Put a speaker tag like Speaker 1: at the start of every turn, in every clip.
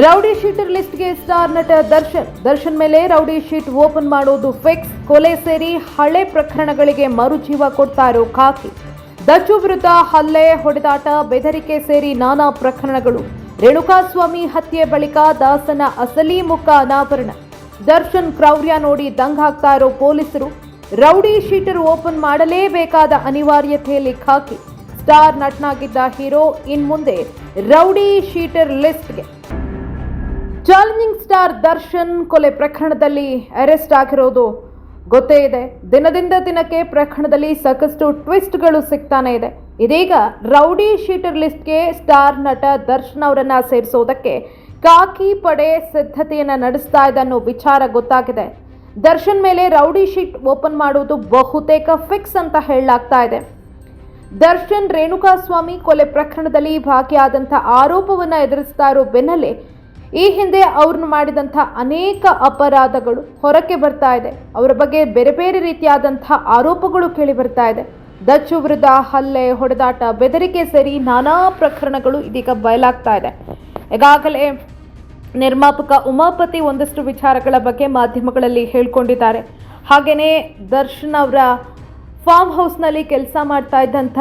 Speaker 1: Rowdy sheeter ಲಿಸ್ಟ್ಗೆ star ನಟ ದರ್ಶನ್. ದರ್ಶನ್ ಮೇಲೆ rowdy sheet open ಮಾಡೋದು ಫಿಕ್ಸ್. ಕೊಲೆ ಸೇರಿ ಹಳೆ ಪ್ರಕರಣಗಳಿಗೆ ಮರುಜೀವ ಕೊಡ್ತಾ ಇರೋ ಖಾಕಿ. ದಚ್ಚು ವಿರುದ್ಧ ಹಲ್ಲೆ, ಹೊಡೆದಾಟ, ಬೆದರಿಕೆ ಸೇರಿ ನಾನಾ ಪ್ರಕರಣಗಳು. ರೇಣುಕಾಸ್ವಾಮಿ ಹತ್ಯೆ ಬಳಿಕ ದಾಸನ ಅಸಲಿ ಮುಖ ಅನಾವರಣ. ದರ್ಶನ್ ಕ್ರೌರ್ಯ ನೋಡಿ ದಂಗ್ ಹಾಕ್ತಾ ಇರೋ ಪೊಲೀಸರು. ರೌಡಿ ಶೀಟರ್ ಓಪನ್ ಮಾಡಲೇಬೇಕಾದ ಅನಿವಾರ್ಯತೆಯಲ್ಲಿ ಖಾಕಿ. ಸ್ಟಾರ್ ನಟನಾಗಿದ್ದ ಹೀರೋ ಇನ್ಮುಂದೆ ರೌಡಿ ಶೀಟರ್ ಲಿಸ್ಟ್ಗೆ. ಚಾಲೆಂಜಿಂಗ್ ಸ್ಟಾರ್ ದರ್ಶನ್ ಕೊಲೆ ಪ್ರಕರಣದಲ್ಲಿ ಅರೆಸ್ಟ್ ಆಗಿರೋದು ಗೊತ್ತೇ ಇದೆ. ದಿನದಿಂದ ದಿನಕ್ಕೆ ಪ್ರಕರಣದಲ್ಲಿ ಸಾಕಷ್ಟು ಟ್ವಿಸ್ಟ್ಗಳು ಸಿಗ್ತಾನೆ ಇದೆ. ಇದೀಗ ರೌಡಿ ಶೀಟರ್ ಲಿಸ್ಟ್ಗೆ ಸ್ಟಾರ್ ನಟ ದರ್ಶನ್ ಅವರನ್ನ ಸೇರಿಸೋದಕ್ಕೆ ಕಾಕಿ ಪಡೆ ಸಿದ್ಧತೆಯನ್ನು ನಡೆಸ್ತಾ ಇದೆ ಅನ್ನೋ ವಿಚಾರ ಗೊತ್ತಾಗಿದೆ. ದರ್ಶನ್ ಮೇಲೆ ರೌಡಿ ಶೀಟ್ ಓಪನ್ ಮಾಡುವುದು ಬಹುತೇಕ ಫಿಕ್ಸ್ ಅಂತ ಹೇಳಲಾಗ್ತಾ ಇದೆ. ದರ್ಶನ್ ರೇಣುಕಾಸ್ವಾಮಿ ಕೊಲೆ ಪ್ರಕರಣದಲ್ಲಿ ಭಾಗಿಯಾದಂಥ ಆರೋಪವನ್ನು ಎದುರಿಸ್ತಾ ಇರೋ ಬೆನ್ನಲ್ಲೇ ಈ ಹಿಂದೆ ಅವ್ರನ್ನ ಮಾಡಿದಂಥ ಅನೇಕ ಅಪರಾಧಗಳು ಹೊರಕ್ಕೆ ಬರ್ತಾ ಇದೆ. ಅವರ ಬಗ್ಗೆ ಬೇರೆ ಬೇರೆ ರೀತಿಯಾದಂಥ ಆರೋಪಗಳು ಕೇಳಿ ಬರ್ತಾ ಇದೆ. ದಚ್ಚು ವಿರುದ್ಧ ಹಲ್ಲೆ, ಹೊಡೆದಾಟ, ಬೆದರಿಕೆ ಸರಿ ನಾನಾ ಪ್ರಕರಣಗಳು ಇದೀಗ ಬಯಲಾಗ್ತಾ ಇದೆ. ಈಗಾಗಲೇ ನಿರ್ಮಾಪಕ ಉಮಾಪತಿ ಒಂದಷ್ಟು ವಿಚಾರಗಳ ಬಗ್ಗೆ ಮಾಧ್ಯಮಗಳಲ್ಲಿ ಹೇಳ್ಕೊಂಡಿದ್ದಾರೆ. ಹಾಗೆಯೇ ದರ್ಶನ್ ಅವರ ಫಾರ್ಮ್ ಹೌಸ್ನಲ್ಲಿ ಕೆಲಸ ಮಾಡ್ತಾ ಇದ್ದಂಥ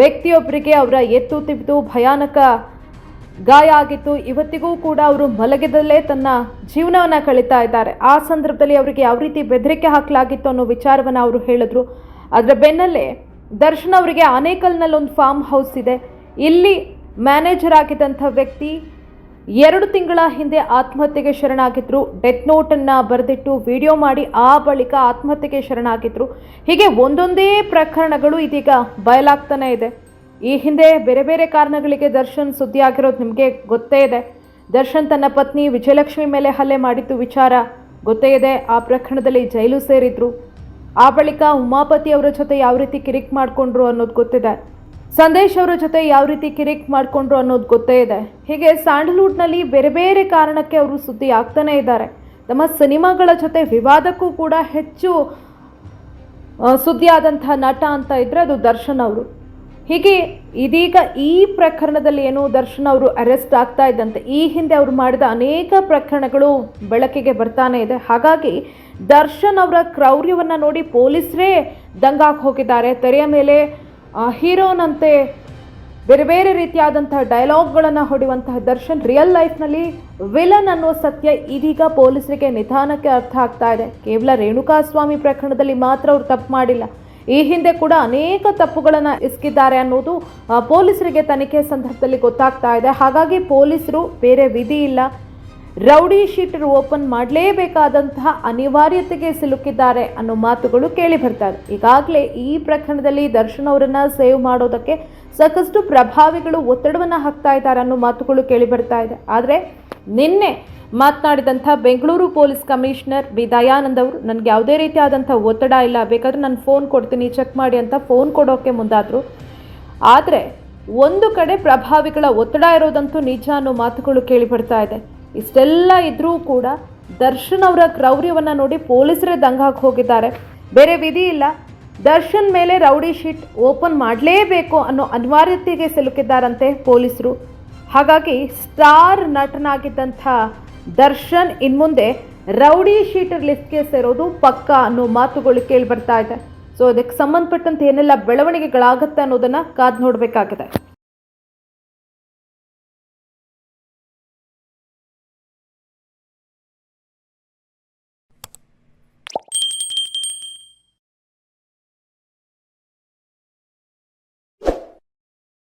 Speaker 1: ವ್ಯಕ್ತಿಯೊಬ್ಬರಿಗೆ ಅವರ ಎತ್ತು ತಿವಿದು ಭಯಾನಕ ಗಾಯ ಆಗಿತ್ತು ಇವತ್ತಿಗೂ ಕೂಡ ಅವರು ಮಲಗಿದಲ್ಲೇ ತನ್ನ ಜೀವನವನ್ನು ಕಳೀತಾ ಇದ್ದಾರೆ. ಆ ಸಂದರ್ಭದಲ್ಲಿ ಅವರಿಗೆ ಯಾವ ರೀತಿ ಬೆದರಿಕೆ ಹಾಕಲಾಗಿತ್ತು ಅನ್ನೋ ವಿಚಾರವನ್ನು ಅವರು ಹೇಳಿದ್ರು. ಅದರ ಬೆನ್ನಲ್ಲೇ ದರ್ಶನ್ ಅವರಿಗೆ ಆನೇಕಲ್ನಲ್ಲಿ ಒಂದು ಫಾರ್ಮ್ ಹೌಸ್ ಇದೆ. ಇಲ್ಲಿ ಮ್ಯಾನೇಜರ್ ಆಗಿದ್ದಂಥ ವ್ಯಕ್ತಿ ಎರಡು ತಿಂಗಳ ಹಿಂದೆ ಆತ್ಮಹತ್ಯೆಗೆ ಶರಣಾಗಿದ್ರು. ಡೆತ್ ನೋಟನ್ನು ಬರೆದಿಟ್ಟು ವಿಡಿಯೋ ಮಾಡಿ ಆ ಬಳಿಕ ಆತ್ಮಹತ್ಯೆಗೆ ಶರಣಾಗಿದ್ರು. ಹೀಗೆ ಒಂದೊಂದೇ ಪ್ರಕರಣಗಳು ಇದೀಗ ಬಯಲಾಗ್ತಾನೆ ಇದೆ. ಈ ಹಿಂದೆ ಬೇರೆ ಬೇರೆ ಕಾರಣಗಳಿಗೆ ದರ್ಶನ್ ಸುದ್ದಿ ಆಗಿರೋದು ನಿಮಗೆ ಗೊತ್ತೇ ಇದೆ. ದರ್ಶನ್ ತನ್ನ ಪತ್ನಿ ವಿಜಯಲಕ್ಷ್ಮಿ ಮೇಲೆ ಹಲ್ಲೆ ಮಾಡಿದ್ದು ವಿಚಾರ ಗೊತ್ತೇ ಇದೆ. ಆ ಪ್ರಕರಣದಲ್ಲಿ ಜೈಲು ಸೇರಿದ್ರು. ಆ ಬಳಿಕ ಉಮಾಪತಿ ಅವರ ಜೊತೆ ಯಾವ ರೀತಿ ಕಿರಿಕ್ ಮಾಡಿಕೊಂಡ್ರು ಅನ್ನೋದು ಗೊತ್ತಿದೆ. ಸಂದೇಶ್ ಅವರ ಜೊತೆ ಯಾವ ರೀತಿ ಕಿರಿಕ್ ಮಾಡಿಕೊಂಡ್ರು ಅನ್ನೋದು ಗೊತ್ತೇ ಇದೆ. ಹೀಗೆ ಸ್ಯಾಂಡಲ್ವುಡ್ನಲ್ಲಿ ಬೇರೆ ಬೇರೆ ಕಾರಣಕ್ಕೆ ಅವರು ಸುದ್ದಿ ಆಗ್ತಾನೇ ಇದ್ದಾರೆ. ತಮ್ಮ ಸಿನಿಮಾಗಳ ಜೊತೆ ವಿವಾದಕ್ಕೂ ಕೂಡ ಹೆಚ್ಚು ಸುದ್ದಿಯಾದಂಥ ನಟ ಅಂತ ಇದ್ದರೆ ಅದು ದರ್ಶನ್ ಅವರು. ಹೀಗೆ ಇದೀಗ ಈ ಪ್ರಕರಣದಲ್ಲಿ ಏನು ದರ್ಶನ್ ಅವರು ಅರೆಸ್ಟ್ ಆಗ್ತಾ ಇದ್ದಂತೆ. ಈ ಹಿಂದೆ ಅವರು ಮಾಡಿದ ಅನೇಕ ಪ್ರಕರಣಗಳು ಬೆಳಕಿಗೆ ಬರ್ತಾನೆ ಇದೆ. ಹಾಗಾಗಿ ದರ್ಶನ್ ಅವರ ಕ್ರೌರ್ಯವನ್ನು ನೋಡಿ ಪೊಲೀಸರೇ ದಂಗಾಕ್ ಹೋಗಿದ್ದಾರೆ. ತೆರೆಯ ಮೇಲೆ ಹೀರೋನಂತೆ ಬೇರೆ ಬೇರೆ ರೀತಿಯಾದಂತಹ ಡೈಲಾಗ್ಗಳನ್ನು ಹೊಡೆಯುವಂತಹ ದರ್ಶನ್ ರಿಯಲ್ ಲೈಫ್ನಲ್ಲಿ ವಿಲನ್ ಅನ್ನೋ ಸತ್ಯ ಇದೀಗ ಪೊಲೀಸರಿಗೆ ನಿಧಾನಕ್ಕೆ ಅರ್ಥ ಆಗ್ತಾ ಇದೆ. ಕೇವಲ ರೇಣುಕಾಸ್ವಾಮಿ ಪ್ರಕರಣದಲ್ಲಿ ಮಾತ್ರ ಅವರು ತಪ್ಪು ಮಾಡಿಲ್ಲ. ಈ ಹಿಂದೆ ಕೂಡ ಅನೇಕ ತಪ್ಪುಗಳನ್ನು ಇಸ್ಕಿದ್ದಾರೆ ಅನ್ನೋದು ಪೊಲೀಸರಿಗೆ ತನಿಖೆ ಸಂದರ್ಭದಲ್ಲಿ ಗೊತ್ತಾಗ್ತಾ ಇದೆ. ಹಾಗಾಗಿ ಪೊಲೀಸರು ಬೇರೆ ವಿಧಿ ಇಲ್ಲ. ರೌಡಿ ಶೀಟರ್ ಓಪನ್ ಮಾಡಲೇಬೇಕಾದಂತಹ ಅನಿವಾರ್ಯತೆಗೆ ಸಿಲುಕಿದ್ದಾರೆ ಅನ್ನೋ ಮಾತುಗಳು ಕೇಳಿ ಬರ್ತಾ ಈಗಾಗಲೇ ಈ ಪ್ರಕರಣದಲ್ಲಿ ದರ್ಶನ್ ಅವರನ್ನು ಸೇವ್ ಮಾಡೋದಕ್ಕೆ ಸಾಕಷ್ಟು ಪ್ರಭಾವಿಗಳು ಒತ್ತಡವನ್ನು ಹಾಕ್ತಾ ಇದ್ದಾರೆ ಅನ್ನೋ ಮಾತುಗಳು ಕೇಳಿ ಬರ್ತಾ ಇದೆ. ಆದರೆ ನಿನ್ನೆ ಮಾತನಾಡಿದಂಥ Bengaluru police commissioner B. Dayanand ಅವರು, ನನಗೆ ಯಾವುದೇ ರೀತಿಯಾದಂಥ ಒತ್ತಡ ಇಲ್ಲ, ಬೇಕಾದರೂ ನಾನು ಫೋನ್ ಕೊಡ್ತೀನಿ, ಚೆಕ್ ಮಾಡಿ ಅಂತ ಫೋನ್ ಕೊಡೋಕ್ಕೆ ಮುಂದಾದರು. ಆದರೆ ಒಂದು ಕಡೆ ಪ್ರಭಾವಿಗಳ ಒತ್ತಡ ಇರೋದಂತೂ ನಿಜ ಅನ್ನೋ ಮಾತುಗಳು ಕೇಳಿ ಬರ್ತಾ ಇದೆ. ಇಷ್ಟೆಲ್ಲ ಇದ್ದರೂ ಕೂಡ ದರ್ಶನ್ ಅವರ ಕ್ರೌರ್ಯವನ್ನು ನೋಡಿ ಪೊಲೀಸರೇ ದಂಗಾಕ್ ಹೋಗಿದ್ದಾರೆ. ಬೇರೆ ವಿಧಿ ಇಲ್ಲ. ದರ್ಶನ್ ಮೇಲೆ ರೌಡಿ ಶೀಟ್ ಓಪನ್ ಮಾಡಲೇಬೇಕು ಅನ್ನೋ ಅನಿವಾರ್ಯತೆಗೆ ಸಿಲುಕಿದ್ದಾರಂತೆ ಪೊಲೀಸರು. ಹಾಗಾಗಿ ಸ್ಟಾರ್ ನಟನಾಗಿದ್ದಂಥ ದರ್ಶನ್ ಇನ್ಮುಂದೆ ರೌಡಿ ಶೀಟರ್ ಲಿಸ್ಟ್ಗೆ ಸೇರೋದು ಪಕ್ಕ ಅನ್ನೋ ಮಾತುಗಳು ಕೇಳಿ ಬರ್ತಾ ಇದೆ. ಸೊ ಅದಕ್ಕೆ ಸಂಬಂಧಪಟ್ಟಂತೆ ಏನೆಲ್ಲ ಬೆಳವಣಿಗೆಗಳಾಗುತ್ತೆ ಅನ್ನೋದನ್ನ ಕಾದು ನೋಡಬೇಕಾಗಿದೆ.